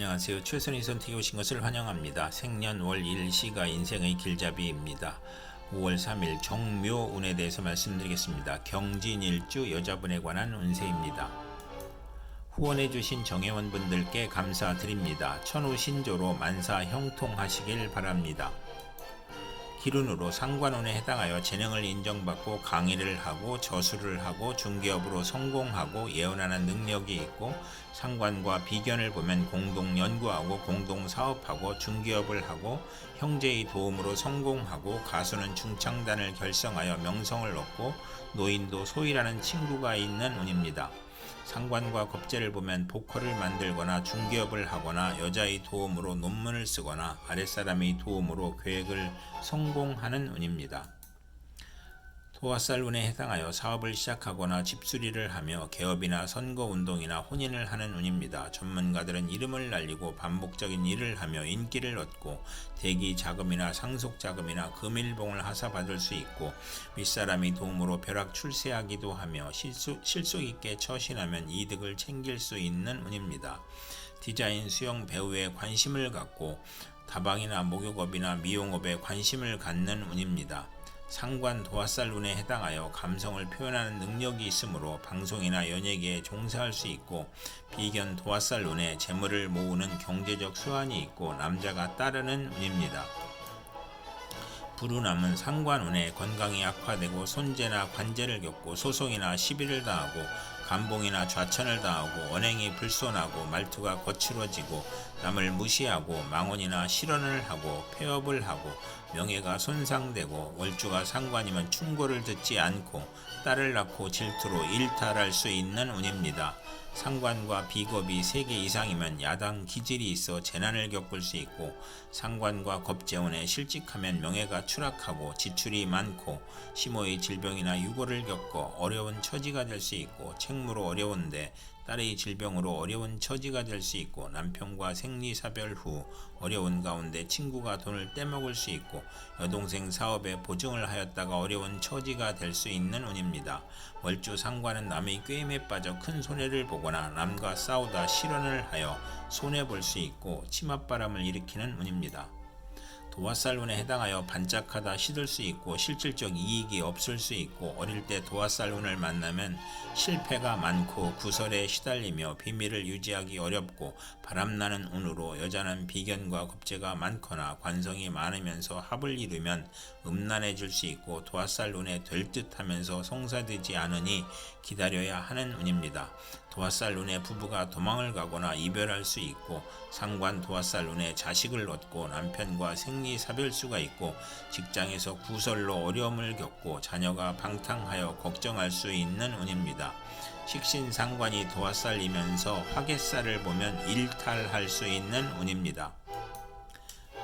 안녕하세요. 최선희 선택에 오신 것을 환영합니다. 생년월 일시가 인생의 길잡이입니다. 5월 3일 정묘운에 대해서 말씀드리겠습니다. 경진일주 여자분에 관한 운세입니다. 후원해 주신 정회원분들께 감사드립니다. 천우신조로 만사 형통하시길 바랍니다. 기룬으로 상관원에 해당하여 재능을 인정받고 강의를 하고 저수를 하고 중개업으로 성공하고 예언하는 능력이 있고 상관과 비견을 보면 공동 연구하고 공동 사업하고 중개업을 하고 형제의 도움으로 성공하고 가수는 중창단을 결성하여 명성을 얻고 노인도 소이라는 친구가 있는 운입니다. 상관과 겁재를 보면 보컬을 만들거나 중개업을 하거나 여자의 도움으로 논문을 쓰거나 아랫사람의 도움으로 계획을 성공하는 운입니다. 도화살 운에 해당하여 사업을 시작하거나 집수리를 하며 개업이나 선거운동이나 혼인을 하는 운입니다. 전문가들은 이름을 날리고 반복적인 일을 하며 인기를 얻고 대기 자금이나 상속 자금이나 금일봉을 하사받을 수 있고 윗사람의 도움으로 벼락 출세하기도 하며 실수, 실속 있게 처신하면 이득을 챙길 수 있는 운입니다. 디자인 수영 배우에 관심을 갖고 다방이나 목욕업이나 미용업에 관심을 갖는 운입니다. 상관 도화살 운에 해당하여 감성을 표현하는 능력이 있으므로 방송이나 연예계에 종사할 수 있고 비견 도화살 운에 재물을 모으는 경제적 수완이 있고 남자가 따르는 운입니다. 불운함은 상관운에 건강이 악화되고 손재나 관제를 겪고 소송이나 시비를 당하고 감봉이나 좌천을 당하고 언행이 불손하고 말투가 거칠어지고 남을 무시하고 망언이나 실언을 하고 폐업을 하고 명예가 손상되고 월주가 상관이면 충고를 듣지 않고 딸을 낳고 질투로 일탈할 수 있는 운입니다. 상관과 비겁이 3개 이상이면 야당 기질이 있어 재난을 겪을 수 있고 상관과 겁재원에 실직하면 명예가 추락하고 지출이 많고 심호의 질병이나 유고를 겪어 어려운 처지가 될 수 있고 책무로 어려운데 딸의 질병으로 어려운 처지가 될 수 있고 남편과 생리사별 후 어려운 가운데 친구가 돈을 떼먹을 수 있고 여동생 사업에 보증을 하였다가 어려운 처지가 될 수 있는 운입니다. 월주 상관은 남의 꾀임에 빠져 큰 손해를 보거나 남과 싸우다 실언을 하여 손해 볼 수 있고 치맛바람을 일으키는 운입니다. 도화살운에 해당하여 반짝하다 시들 수 있고 실질적 이익이 없을 수 있고 어릴 때 도화살운을 만나면 실패가 많고 구설에 시달리며 비밀을 유지하기 어렵고 바람나는 운으로 여자는 비견과 겁재가 많거나 관성이 많으면서 합을 이루면 음란해질 수 있고 도화살운에 될 듯하면서 성사되지 않으니 기다려야 하는 운입니다. 도화살 눈에 부부가 도망을 가거나 이별할 수 있고 상관 도화살 눈에 자식을 얻고 남편과 생리 사별수가 있고 직장에서 구설로 어려움을 겪고 자녀가 방탕하여 걱정할 수 있는 운입니다. 식신 상관이 도화살이면서 화개살을 보면 일탈할 수 있는 운입니다.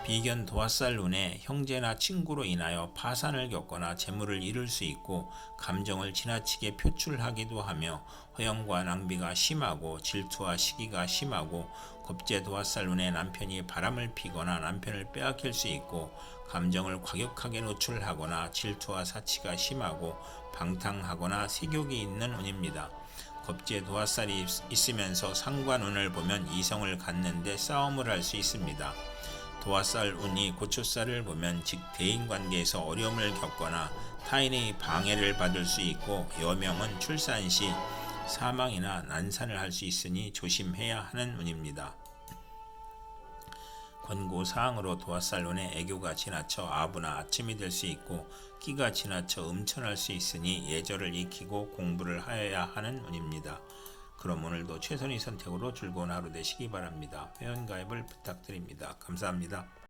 비견 도화살 눈에 형제나 친구로 인하여 파산을 겪거나 재물을 잃을 수 있고 감정을 지나치게 표출하기도 하며 허영과 낭비가 심하고 질투와 시기가 심하고 겁제 도화살 눈에 남편이 바람을 피거나 남편을 빼앗길 수 있고 감정을 과격하게 노출하거나 질투와 사치가 심하고 방탕하거나 세욕이 있는 운입니다. 겁제 도화살이 있으면서 상관운을 보면 이성을 갖는데 싸움을 할 수 있습니다. 도화살 운이 고초살을 보면 즉 대인 관계에서 어려움을 겪거나 타인의 방해를 받을 수 있고 여명은 출산 시 사망이나 난산을 할 수 있으니 조심해야 하는 운입니다. 권고 사항으로 도화살 운에 애교가 지나쳐 아부나 아침이 될 수 있고 끼가 지나쳐 음천할 수 있으니 예절을 익히고 공부를 하여야 하는 운입니다. 그럼 오늘도 최선의 선택으로 즐거운 하루 되시기 바랍니다. 회원가입을 부탁드립니다. 감사합니다.